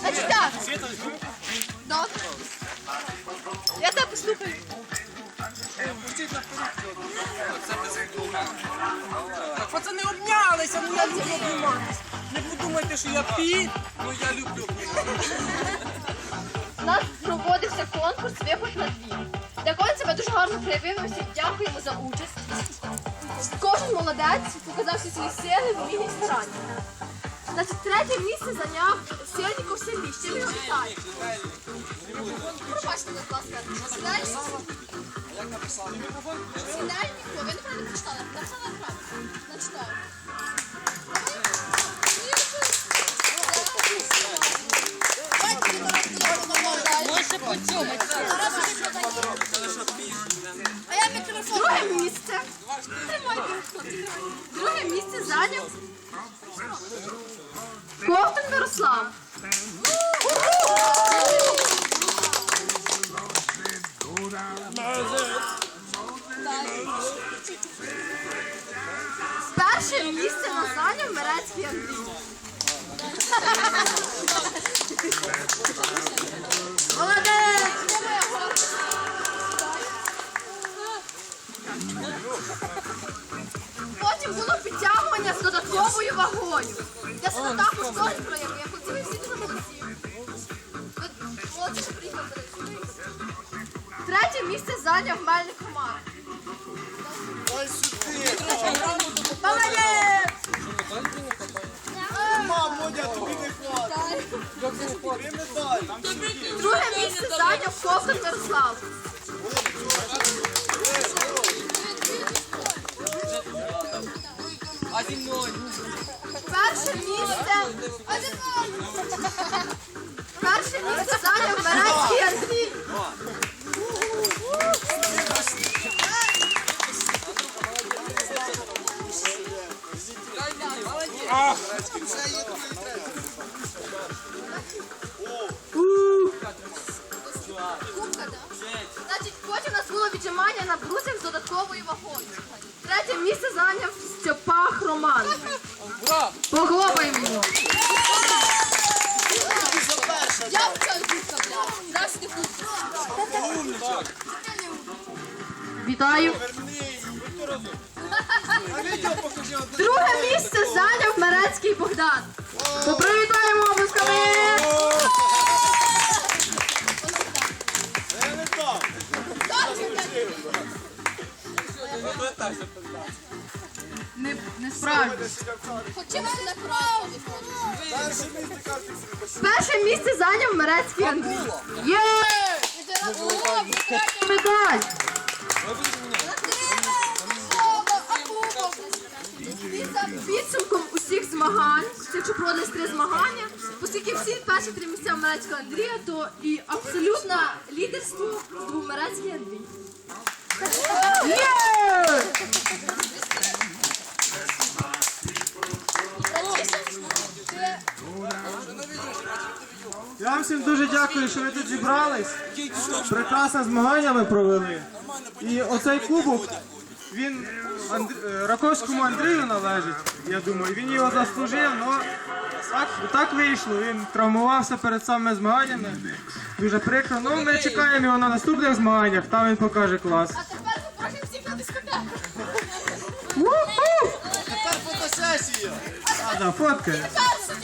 Значить так. Добре. Я тебе послухаю. Так, пацани обнялися, ну як це обніматись? Не подумайте, що я пі, ну я люблю. У нас проводився конкурс виход на дві. Дякую себе дуже гарно проявив. Ми всім дякуємо за участь. Кожен молодець показав всі свої сили, вміння і старання. Значить, третє місце зайняв Сєльніков Сергій. Ще його вітаю. Пробачте, будь ласка. Сідальников. Ви неправильно прочитали. Написала неправильно. Начитаю. Може. А я мікрофон. Друге місце. Друге місце зайняв Мирослав. Перше місце на зайняв Мерецький Андрій. Потім було підтягування з додатковою вагою. Я себе також теж проявив. Мельник Роман. Молодець! Мам, Моня, тобі не хватить. Медаль. Друге місце зайняв Ковтун Мирослав. А зі мною. Перше місце. Значить, потім нас було віджимання на брусях з додатковою вагою. Третє місце зайняв Степах Роман. Похлопаємо його. Я сюди. Вітаю. Друге місце зайняв Мерецький Богдан. Попривітаємо облисками. Не. Не, справді. Хочемо на право. Перше місце картинці. Перше місце зайняв Мерецький Андрій. Є! Медаль! Проводились три змагання, оскільки всі перші три місця в Мерецького Андрія, то і абсолютне лідерство здобув Мерецький Андрій. Я вам всім дуже дякую, що ви тут зібрались. Прекрасне змагання ми провели. І оцей кубок, він Анд... е, Раковському Андрію належить, я думаю. Він його заслужив, але так, так вийшло. Він травмувався перед самими змаганнями. Дуже прикро. Ну, ми чекаємо його на наступних змаганнях, там він покаже клас. А тепер запрошуємо всіх на дискотеку. У-ху! Тепер фотосесія. А, да, фоткає. Так,